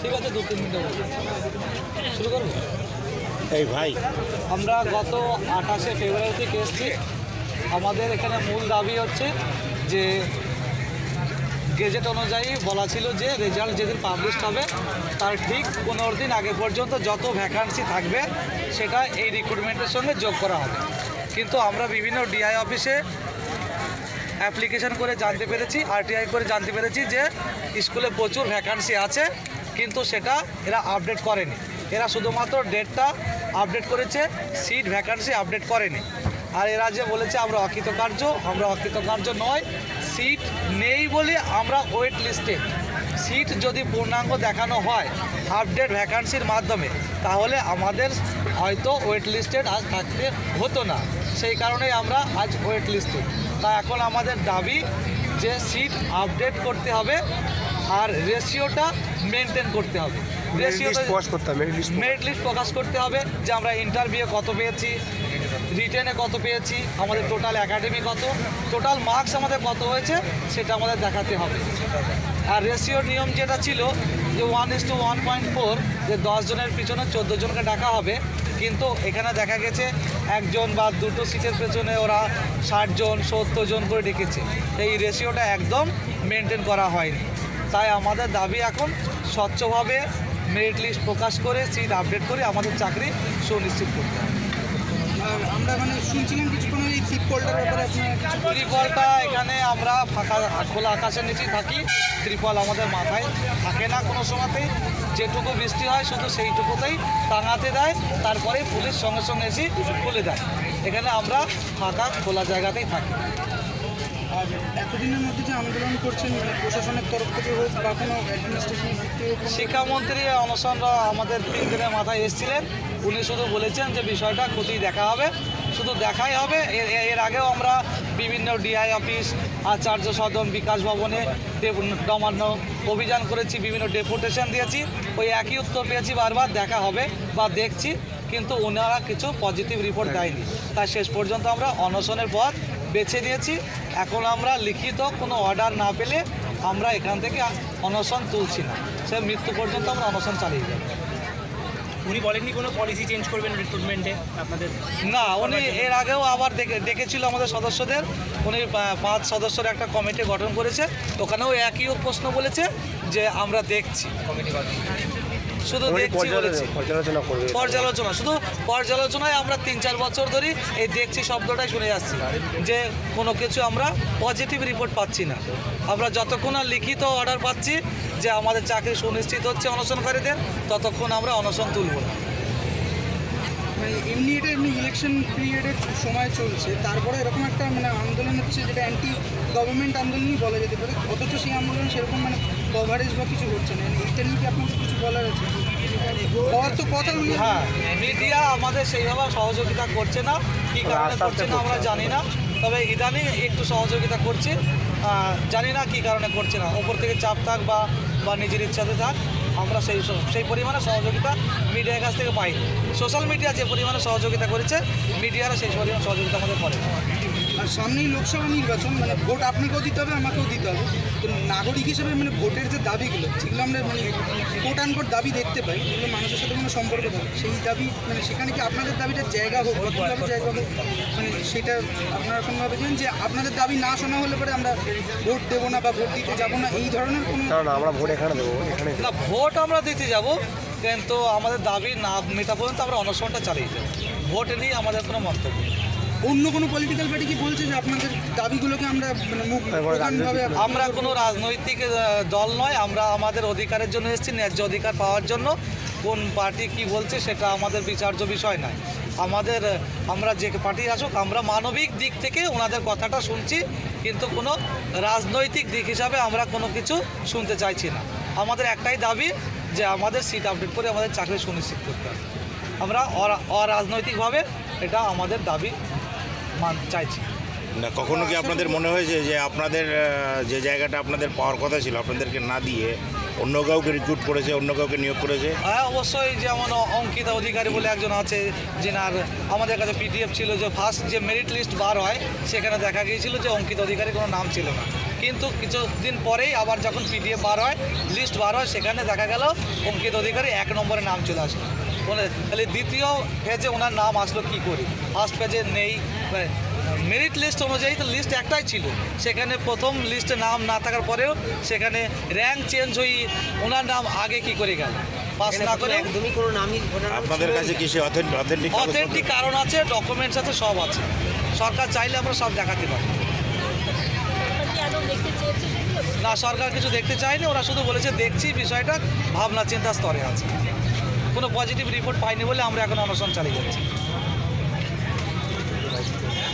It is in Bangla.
ঠিক আছে দু তিন শুরু করব? এই ভাই। আমরা গত আঠাশে ফেব্রুয়ারি থেকে এসেছি আমাদের এখানে মূল দাবি হচ্ছে যে গেজেট অনুযায়ী বলা ছিল যে রেজাল্ট যেদিন পাবলিশ হবে তার ঠিক পনেরো দিন আগে পর্যন্ত যত ভ্যাকান্সি থাকবে সেটা এই রিক্রুটমেন্টের সঙ্গে যোগ করা হবে। কিন্তু আমরা বিভিন্ন ডিআই অফিসে অ্যাপ্লিকেশন করে জানতে পেরেছি আরটিআই করে জানতে পেরেছি যে স্কুলে প্রচুর ভ্যাকান্সি আছে। কিন্তু সেটা এরা আপডেট করেনি। এরা শুধুমাত্র ডেটটা আপডেট করেছে সিট ভ্যাকান্সি আপডেট করেনি। আর এরা যে বলেছে, আমরা অকৃতকার্য আমরা অকৃতকার্য নয় সিট নেই বলে আমরা ওয়েট লিস্টে সিট যদি পূর্ণাঙ্গ দেখানো হয় আপডেট ভ্যাকান্সির মাধ্যমে, তাহলে আমাদের হয়তো ওয়েট লিস্টেড আজ থাকতে হতো না। সেই কারণেই আমরা আজ ওয়েট লিস্টেড তা এখন আমাদের দাবি যে সিট আপডেট করতে হবে আর রেশিওটা মেনটেন করতে হবে। রেশিওটা প্রকাশ করতে হবে মেরিট লিস্ট প্রকাশ। করতে হবে যে আমরা ইন্টারভিউ কত পেয়েছি রিটেনে কত পেয়েছি আমাদের টোটাল একাডেমি কত টোটাল মার্কস আমাদের কত হয়েছে সেটা আমাদের দেখাতে হবে। আর রেশিও নিয়ম যেটা ছিল যে one is two one point four যে দশ জনের পিছনে চোদ্দ জনকে ডাকা হবে কিন্তু এখানে দেখা গেছে একজন বা দুটো সিটের পেছনে ওরা ষাট জন সত্তর জন করে ডেকেছে। এই রেশিওটা একদম মেনটেন করা হয়নি। তাই আমাদের দাবি এখন স্বচ্ছভাবে মেরিট লিস্ট প্রকাশ করে সিট আপডেট করে আমাদের চাকরি সুনিশ্চিত করতে হবে। আর আমরা মানে শুনছিলাম কিছুক্ষণ এই ত্রিপলটার ব্যাপারে ত্রিপলটা এখানে আমরা ফাঁকা খোলা আকাশের নিচেই থাকি। ত্রিপল আমাদের মাথায় থাকে না কোনো সময়তেই। যেটুকু বৃষ্টি হয় শুধু সেইটুকুতেই টাঙাতে দেয়। তারপরে পুলিশ সঙ্গে সঙ্গে এসে খুলে দেয়। এখানে আমরা ফাঁকা খোলা জায়গাতেই থাকি। আর এতদিনের মধ্যে যে আন্দোলন করছেন মানে প্রশাসনের তরফ থেকে হোক বা কোনো অ্যাডমিনিস্ট্রেশনের দিক থেকে হোক শিক্ষামন্ত্রী অনশনরা আমাদের তিন দিনের মাথায় এসেছিলেন। উনি শুধু বলেছেন যে বিষয়টা খতিয়ে দেখা হবে শুধু দেখাই হবে। এর আগেও আমরা বিভিন্ন ডিআই অফিস আচার্য সদন বিকাশ ভবনে ডে- নবান্ন অভিযান করেছি বিভিন্ন ডেপুটেশন দিয়েছি। ওই একই উত্তর পেয়েছি বারবার দেখা হবে বা দেখছি কিন্তু ওনারা কিছু পজিটিভ রিপোর্ট দেয়নি। তাই শেষ পর্যন্ত আমরা অনশনের পথ বেছে নিয়েছি। এখন আমরা লিখিত কোনো অর্ডার না পেলে আমরা এখান থেকে অনশন তুলছি না। সে মৃত্যু পর্যন্ত আমরা অনশন চালিয়ে যাব। উনি বলেননি কোনো পলিসি চেঞ্জ করবেন রিক্রুটমেন্টে আপনাদের? না উনি এর আগেও আবার ডেকেছিল আমাদের সদস্যদের। উনি পাঁচ সদস্যের একটা কমিটি গঠন করেছে। ওখানেও একই প্রশ্ন বলেছে যে আমরা দেখছি। শুধু দেখছি বলেছি। পর্যালোচনা- পর্যালোচনা করবে। পর্যালোচনা শুধু পর্যালোচনায় আমরা তিন চার বছর ধরে এই দেখছি শব্দটাই শুনে যাচ্ছি যে কোনো কিছু আমরা পজিটিভ রিপোর্ট পাচ্ছি না। আমরা যতক্ষণ আর লিখিত অর্ডার পাচ্ছি যে আমাদের চাকরি সুনিশ্চিত হচ্ছে অনশনকারীদের ততক্ষণ আমরা অনশন তুলব না। মানে এমনি এটা এমনি ইলেকশন পিরিয়ডের সময় চলছে তারপরে এরকম একটা মানে আন্দোলন হচ্ছে যেটা অ্যান্টি গভর্নমেন্ট আন্দোলনই বলা যেতে পারে অথচ সেই আন্দোলন সেরকম মানে কভারেজ বা কিছু হচ্ছে না। এটা নিয়ে কি আপনাদের কিছু বলার আছে? হওয়ার তো কথা হ্যাঁ মিডিয়া আমাদের সেইভাবে সহযোগিতা করছে না কী কারণে করছে না আমরা জানি না তবে ইদানিং একটু সহযোগিতা করছে। জানি না কী কারণে করছে না ওপর থেকে চাপ থাক বা বা নিজের ইচ্ছাতে থাক। আমরা সেই সেই পরিমাণে সহযোগিতা মিডিয়ার কাছ থেকে পাই। সোশ্যাল মিডিয়া যে পরিমাণে সহযোগিতা করেছে মিডিয়ারা সেই পরিমাণ সহযোগিতা আমাদের করে। আর সামনেই লোকসভা নির্বাচন মানে ভোট আপনাকেও দিতে হবে আমাকেও দিতে হবে। তো নাগরিক হিসেবে মানে ভোটের যে দাবিগুলো যেগুলো আমরা মানে কোট আনকোট দাবি দেখতে পাই যেগুলো মানুষের সাথে কোনো সম্পর্ক থাকে সেই দাবি মানে সেখানে কি আপনাদের দাবিটা জায়গা হোক বা কীভাবে জায়গা হোক মানে সেটা আপনারা কোনোভাবে জানেন যে আপনাদের দাবি না শোনা হলে পরে আমরা ভোট দেবো না বা ভোট দিতে যাব না এই ধরনের কোনো আমরা ভোট এখানে দেবো এখানে না ভোট আমরা দিতে যাব। কিন্তু আমাদের দাবি না মেটা পর্যন্ত আমরা অনশনটা চালিয়ে যাব। ভোট নিয়ে আমাদের কোনো মন্তব্য নেই। অন্য কোনো পলিটিক্যাল পার্টি কি বলছে যে আপনাদের দাবিগুলোকে আমরা মানে মুখ প্রধানভাবে আমরা কোনো রাজনৈতিক দল নয় আমরা আমাদের অধিকারের জন্য এসেছি ন্যায্য অধিকার পাওয়ার জন্য। কোন পার্টি কি বলছে সেটা আমাদের বিচার্য বিষয় নয়। আমাদের আমরা যে পার্টি আসুক আমরা মানবিক দিক থেকে ওনাদের কথাটা শুনছি কিন্তু কোনো রাজনৈতিক দিক হিসাবে আমরা কোনো কিছু শুনতে চাইছি না। আমাদের একটাই দাবি যে আমাদের সিট আপডেট করে আমাদের চাকরি সুনিশ্চিত করতে হবে। আমরা অরা- অরাজনৈতিকভাবে এটা আমাদের দাবি মান, চাইছি। না, কখনো কি আপনাদের মনে হয়েছে যে আপনাদের যে জায়গাটা আপনাদের পাওয়ার কথা ছিল, আপনাদেরকে না দিয়ে অন্য কাউকে রিক্রুট করেছে, অন্য কাউকে নিয়োগ করেছে? হ্যাঁ অবশ্যই যেমন অঙ্কিতা অধিকারী বলে একজন আছে, যেনার আমাদের কাছে পিডিএফ ছিল যে ফার্স্ট যে মেরিট লিস্ট বার হয়, সেখানে দেখা গিয়েছিল যে অঙ্কিত অধিকারী কোনো নাম ছিল না। কিন্তু কিছুদিন পরেই আবার যখন পিডিএফ বার হয় লিস্ট বার হয়, সেখানে দেখা গেল অঙ্কিত অধিকারী এক নম্বরে নাম চলে আসলো। তাহলে দ্বিতীয় পেজে ওনার নাম আসলো কি করে? ফার্স্ট পেজে নেই। মেরিট লিস্ট অনুযায়ী তো লিস্ট একটাই ছিল। সেখানে প্রথম লিস্টে নাম না থাকার পরেও সেখানে র্যাঙ্ক চেঞ্জ হয়ে ওনার নাম আগে কি করে গেল? পাস না করে একদমই কোনো নামই আপনাদের কাছে। কি অথেন্টিক কারণ আছে ডকুমেন্টস আছে সব আছে। সরকার চাইলে আমরা সব দেখাতে পারি। না সরকার কিছু দেখতে চায়নি। ওরা শুধু বলেছে দেখছি বিষয়টা ভাবনা চিন্তা স্তরে আছে। কোনো পজিটিভ রিপোর্ট পাইনি বলে আমরা এখন অনশন চালিয়ে যাচ্ছি।